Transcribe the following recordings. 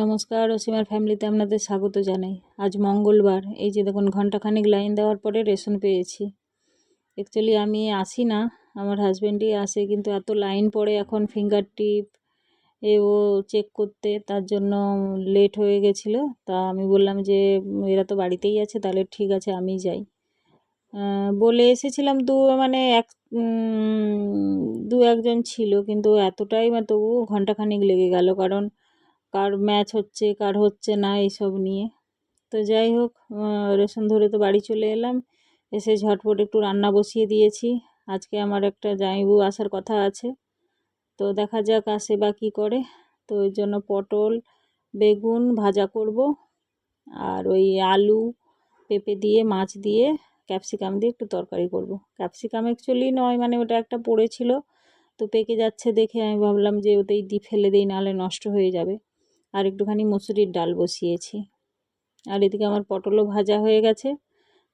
নমস্কার অসীমার ফ্যামিলিতে আপনাদের স্বাগত জানাই। আজ মঙ্গলবার। এই যে দেখুন ঘন্টাখানিক লাইন দেওয়ার পরে রেশন পেয়েছি। অ্যাকচুয়ালি আমি আসি না। আমার হাজব্যান্ডই আসে, কিন্তু এত লাইন পড়ে এখন ফিঙ্গার টিপ এ ও চেক করতে, তার জন্য লেট হয়ে গেছিল। তা আমি বললাম যে, এরা তো বাড়িতেই আছে, তাহলে ঠিক আছে, আমি যাই। বলে এসেছিলাম, দু মানে এক দু একজন ছিল, কিন্তু এতটাই মানে তবু ঘন্টাখানিক লেগে গেল। কারণ কার ম্যাচ হচ্ছে, কার হচ্ছে না, এইসব নিয়ে। তো যাই হোক রেশন ধরে তো বাড়ি চলে এলাম। এসে ঝটপট একটু রান্না বসিয়ে দিয়েছি। আজকে আমার একটা জামাইবু আসার কথা আছে। তো দেখা যাক আসে বা কী করে। তো ওই জন্য পটল, বেগুন ভাজা করব। আর ওই আলু, পেঁপে দিয়ে, মাছ দিয়ে, ক্যাপসিকাম দিয়ে একটু তরকারি করব। ক্যাপসিকাম অ্যাকচুয়ালি নয় মানে ওটা একটা পড়েছিল। তো পেকে যাচ্ছে দেখে আমি ভাবলাম যে ওতেই দি ফেলে দিই, নাহলে নষ্ট হয়ে যাবে। আর একটুখানি মুসুরির ডাল বসিয়েছি। আর এদিকে আমার পটলও ভাজা হয়ে গেছে।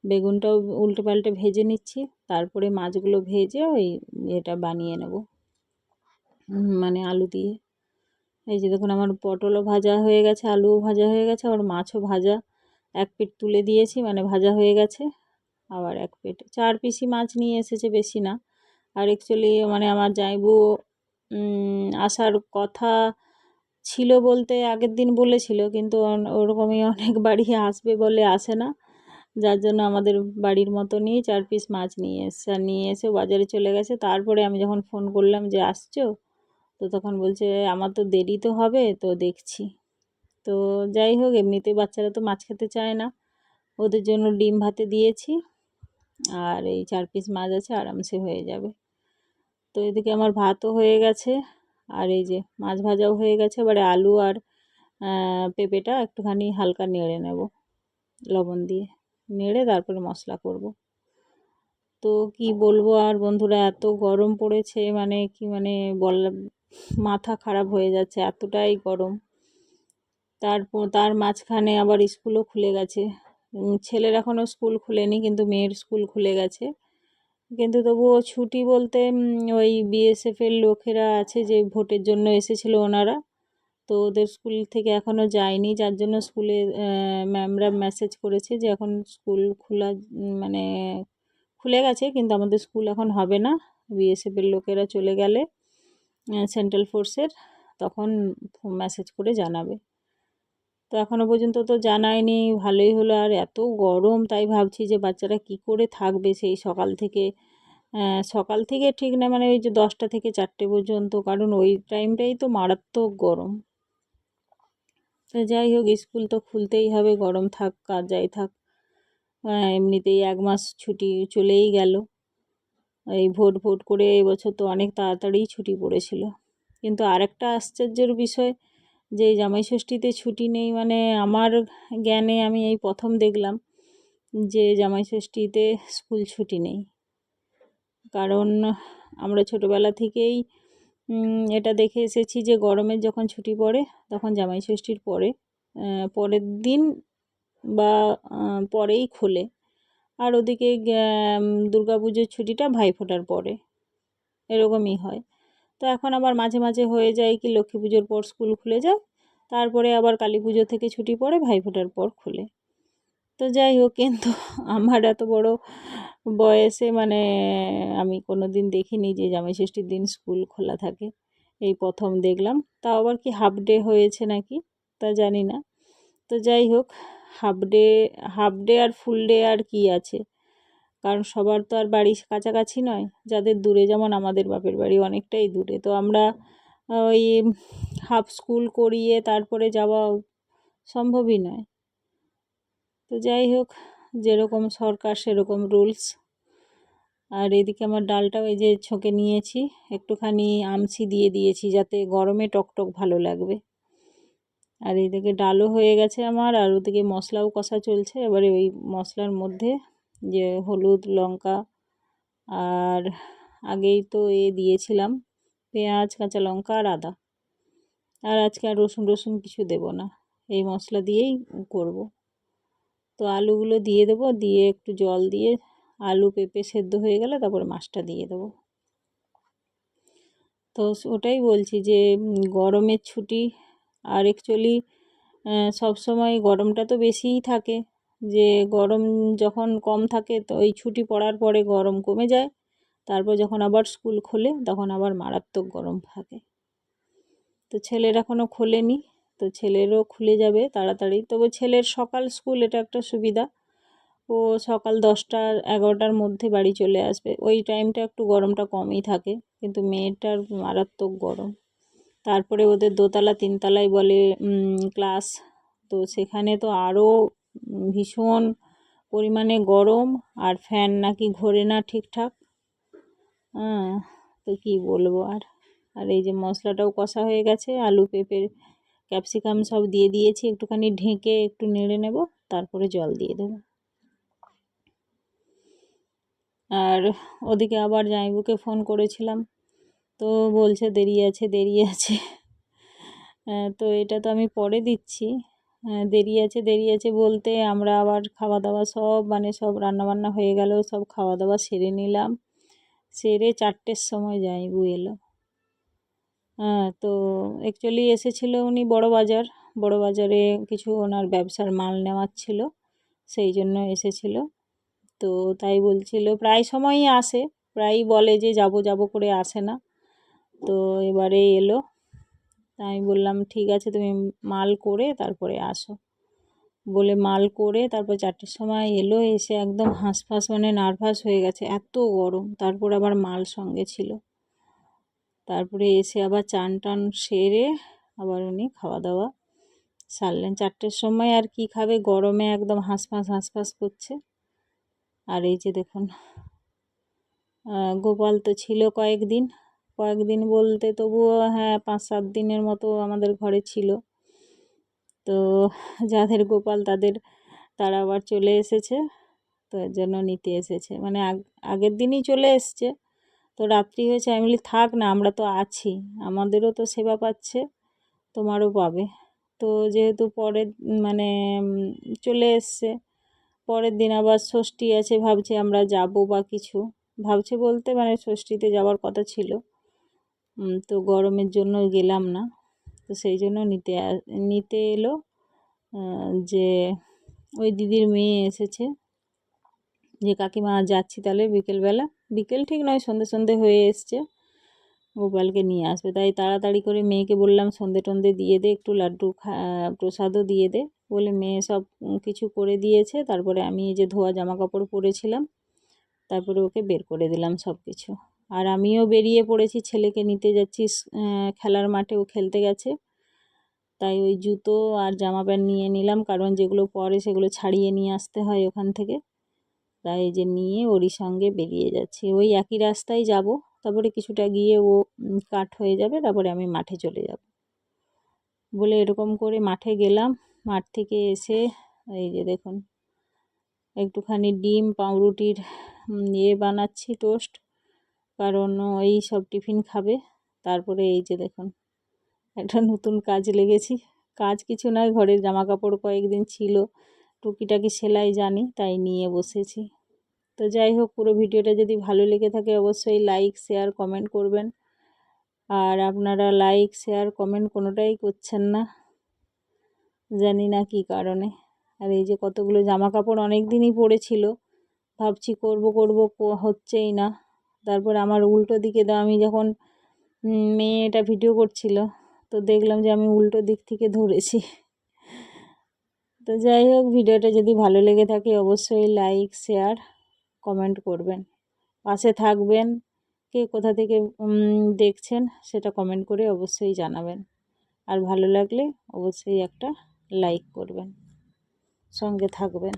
বেগুনটাও উল্টে পাল্টে ভেজে নিচ্ছি। তারপরে মাছগুলো ভেজে ওই এটা বানিয়ে নেব। মানে আলু দিয়ে। এই যে দেখুন আমার পটলও ভাজা হয়ে গেছে, আলুও ভাজা হয়ে গেছে, আবার মাছও ভাজা। এক পিট তুলে দিয়েছি মানে ভাজা হয়ে গেছে। আবার এক পিট, চার পিসি মাছ নিয়ে এসেছে বেশি না। আর অ্যাকচুয়ালি মানে আমার জাইবু আসার কথা ছিল বলতে আগের দিন বলেছিল, কিন্তু ওরকমই অনেক বাড়ি আসবে বলে আসে না। যার জন্য আমাদের বাড়ির মতনই চার পিস মাছ নিয়ে এসছে আর নিয়ে এসে বাজারে চলে গেছে। তারপরে আমি যখন ফোন করলাম যে, আসছো? তো তখন বলছে, আমার তো দেরি তো হবে, তো দেখছি। তো যাই হোক এমনিতে বাচ্চারা তো মাছ খেতে চায় না। ওদের জন্য ডিম ভাতে দিয়েছি, আর এই চার পিস মাছ আছে, আরামসে হয়ে যাবে। তো এদিকে আমার ভাতও হয়ে গেছে। আর এই যে মাছ ভাজাও হয়ে গেছে, এবারে আলু আর পেঁপেটা একটুখানি হালকা নেড়ে নেব, লবণ দিয়ে নেড়ে তারপরে মশলা করব। তো কি বলব আর বন্ধুরা, এত গরম পড়েছে মানে কি মানে বল, মাথা খারাপ হয়ে যাচ্ছে, এতটাই গরম। তারপর, তার মাঝখানে আবার স্কুলও খুলে গেছে। ছেলের এখনও স্কুল খুলেনি, কিন্তু মেয়ের স্কুল খুলে গেছে। কিন্তু তবুও ছুটি বলতে ওই বিএসএফের লোকেরা আছে যে ভোটের জন্য এসেছিল ওনারা। তো ওদের স্কুল থেকে এখনও যায়নি, যার জন্য স্কুলে ম্যামরা মেসেজ করেছে যে এখন স্কুল খোলা মানে খুলে গেছে, কিন্তু আমাদের স্কুল এখন হবে না। বিএসএফের লোকেরা চলে গেলে সেন্ট্রাল ফোর্সের তখন মেসেজ করে জানাবে। তো এখনও পর্যন্ত তো জানায়নি, ভালোই হলো। আর এত গরম, তাই ভাবছি যে বাচ্চারা কি করে থাকবে সেই সকাল থেকে। সকাল থেকে ঠিক না মানে ওই যে দশটা থেকে চারটে পর্যন্ত, কারণ ওই টাইমটাই তো মারাত্মক গরম। তো যাই হোক, স্কুল তো খুলতেই হবে, গরম থাক, কার যাই থাক। এমনিতেই এক মাস ছুটি চলেই গেল। এই ভোট ভোট করে এবছর তো অনেক তাড়াতাড়ি ছুটি পড়েছিল। কিন্তু আরেকটা আশ্চর্যের বিষয় যে জামাই ষষ্ঠীতে ছুটি নেই মানে আমার জ্ঞানে আমি এই প্রথম দেখলাম যে জামাই ষষ্ঠীতে স্কুল ছুটি নেই। কারণ আমরা ছোটোবেলা থেকেই এটা দেখে এসেছি যে গরমের যখন ছুটি পড়ে, তখন জামাই ষষ্ঠীর পরে পরের দিন বা পরেই খোলে। আর ওদিকে দুর্গা পুজোর ছুটিটা ভাইফোঁটার পরে। এরকমই হয়। তো এখন আবার মাঝে মাঝে হয়ে যায় কি লক্ষ্মী পুজোর পর স্কুল খুলে যায়, তারপরে আবার কালী পুজো থেকে ছুটি পড়ে ভাইফোঁটার পর খুলে। তো যাই হোক, কিন্তু আমার এত বড় বয়সে মানে আমি কোনো দিন দেখিনি যে জামাই ষষ্ঠীর দিন স্কুল খোলা থাকে, এই প্রথম দেখলাম। তাও আবার কি হাফ ডে হয়েছে নাকি, তা জানি না। তো যাই হোক, হাফ ডে হাফ ডে আর ফুল ডে আর কি আছে? কারণ সবার তো আর বাড়ি কাছাকাছি নয়। যাদের দূরে, যেমন আমাদের বাপের বাড়ি অনেকটাই দূরে। তো আমরা ওই হাফ স্কুল করিয়ে তারপরে যাওয়া সম্ভবই নয়। তো যাই হোক, যেরকম সরকার, সেরকম রুলস আর এদিকে আমার ডালটাও এই যে ছোঁকে নিয়েছি। একটুখানি আমসি দিয়ে দিয়েছি যাতে গরমে টকটক ভালো লাগবে। আর এদিকে ডালও হয়ে গেছে আমার, আর ওদিকে মশলাও কষা চলছে। এবারে ওই মশলার মধ্যে যে হলুদ লঙ্কা আর আগেই তো এ দিয়েছিলাম পেঁয়াজ, কাঁচা লঙ্কা আর আদা। আর আজকে আর রসুন রসুন কিছু দেব না। এই মশলা দিয়েই করব। তো আলুগুলো দিয়ে দেবো, দিয়ে একটু জল দিয়ে আলু পেঁপে সেদ্ধ হয়ে গেলে তারপরে মাছটা দিয়ে দেবো। তো ওটাই বলছি যে, গরমের ছুটি আর অ্যাকচুয়ালি সব সময় গরমটা তো বেশিই থাকে। যে গরম যখন কম থাকে তো ওই ছুটি পড়ার পরে গরম কমে যায়। তারপর যখন আবার স্কুল খোলে, তখন আবার মারাত্মক গরম থাকে। তো ছেলের এখনও খোলেনি, তো ছেলেরও খুলে যাবে তাড়াতাড়ি। তবে ছেলের সকাল স্কুল এটা একটা সুবিধা। ও সকাল দশটা, এগারোটার মধ্যে বাড়ি চলে আসবে। ওই টাইমটা একটু গরমটা কমই থাকে, কিন্তু মেয়েটার মারাত্মক গরম। তারপরে ওদের দোতলা, তিনতলায় বলে ক্লাস। তো সেখানে তো আরও ভীষণ পরিমাণে গরম আর ফ্যান নাকি ঘোরে না ঠিকঠাক। হ্যাঁ তো কী বলব আর? আর এই যে মশলাটাও কষা হয়ে গেছে, আলু পেঁপে ক্যাপসিকাম সব দিয়ে দিয়েছি, একটুখানি ঢেকে একটু নেড়ে নেব, তারপরে জল দিয়ে দেবো। আর ওদিকে আবার জামাইবুকে ফোন করেছিলাম, তো বলছে দেরি আছে দেরি আছে। তো এটা তো আমি পরে দিচ্ছি। দেরি আছে দেরি আছে বলতে আমরা আবার খাওয়া দাওয়া সব মানে সব রান্নাবান্না হয়ে গেল, সব খাওয়া দাওয়া সেরে নিলাম। সেরে চারটের সময় জামাইবু এলো। হ্যাঁ তো অ্যাকচুয়ালি এসেছিল উনি বড় বাজার বড় বাজারে কিছু ওনার ব্যবসার মাল নেওয়ার ছিল, সেই জন্য এসেছিল। তো তাই বলছিল, প্রায় সময়ই আসে, প্রায়ই বলে যে যাব যাব করে আসে না। তো এবারে এলো। তাই বললাম, ঠিক আছে, তুমি মাল করে তারপরে আসো। বলে মাল করে তারপর চারটের সময় এলো, এসে একদম হাঁসফাঁস মানে নার্ভাস হয়ে গেছে, এত গরম। তারপর আবার মাল সঙ্গে ছিল। তারপরে এসে আবার চান টান সেরে আবার উনি খাওয়া দাওয়া সারলেন। চারটের সময় আর কি খাবে? গরমে একদম হাঁসফাঁস হাঁসফাঁস করছে। আর এই যে দেখুন গোপাল তো ছিল কয়েকদিন। কয়েকদিন বলতে তবুও হ্যাঁ পাঁচ সাত দিনের মতো আমাদের ঘরে ছিল। তো যাদের গোপাল তাদের, তারা আবার চলে এসেছে। তো এর জন্য নিতে এসেছে। মানে আগের দিনই চলে এসছে। তো রাত্রি হয়েছে। আমি বলি, থাক না, আমরা তো আছি। আমাদেরও তো সেবা পাচ্ছে, তোমারও পাবে। তো যেহেতু পরে মানে চলে এসছে, পরের দিন আবার ষষ্ঠী আছে, ভাবছি আমরা যাব বা কিছু। ভাবছে বলতে মানে ষষ্ঠীতে যাওয়ার কথা ছিল। তো গরমের জন্য গেলাম না। তো সেই জন্য নিতে নিতে এলো যে ওই দিদির মেয়ে এসেছে। যে, কাকিমা, যাচ্ছি তাহলে বিকেলবেলা। বিকেল ঠিক নয়, সন্ধে সন্ধে হয়ে এসছে। গোপালকে নিয়ে আসবে। তাই তাড়াতাড়ি করে মেয়েকে বললাম, সন্ধে টন্ধে দিয়ে দে, একটু লাড্ডু খা, প্রসাদও দিয়ে দে। বলে মেয়ে সব কিছু করে দিয়েছে। তারপরে আমি এই যে ধোয়া জামা কাপড় পরেছিলাম, তারপরে ওকে বের করে দিলাম সব কিছু আর আমিও বেরিয়ে পড়েছি, ছেলেকে নিতে যাচ্ছি খেলার মাঠে, ও খেলতে গেছে। তাই ওই জুতো আর জামা প্যান্ট নিয়ে নিলাম, কারণ যেগুলো পরে সেগুলো ছাড়িয়ে নিয়ে আসতে হয় ওখান থেকে। তাই যে নিয়ে ওরই সঙ্গে বেরিয়ে যাচ্ছি। ওই একই রাস্তায় যাব, তারপরে কিছুটা গিয়ে ও কাট হয়ে যাবে, তারপরে আমি মাঠে চলে যাব। বলে এরকম করে মাঠে গেলাম, মাঠ থেকে এসে এই যে দেখুন, একটুখানি ডিম, পাউরুটির ইয়ে বানাচ্ছি, টোস্ট। কারণ এই সব টিফিন খাবে। তারপরে এই যে দেখুন, একটা নতুন কাজ লেগেছি। কাজ কিছু নয়, ঘরের জামা কাপড় কয়েকদিন ছিল, টুকিটাকি সেলাই জানি, তাই নিয়ে বসেছি। তো যাই হোক, পুরো ভিডিওটা যদি ভালো লেগে থাকে, অবশ্যই লাইক, শেয়ার, কমেন্ট করবেন। আর আপনারা লাইক, শেয়ার, কমেন্ট কোনোটাই করছেন না, জানি না কি কারণে। আর এই যে কতগুলো জামা কাপড় অনেক দিনই পড়েছিল, ভাবছি করব করব হচ্ছেই না। তারপর আমার উল্টো দিকে দাও আমি যখন মেয়েটা ভিডিও করছিল, তো দেখলাম যে আমি উল্টো দিক থেকে ধরেছি। তো যাই হোক ভিডিওটা যদি ভালো লেগে থাকে অবশ্যই লাইক শেয়ার কমেন্ট করবেন। পাশে থাকবেন, কে কোথা থেকে দেখছেন সেটা কমেন্ট করে অবশ্যই জানাবেন। আর ভালো লাগলে অবশ্যই একটা লাইক করবেন। সঙ্গে থাকবেন।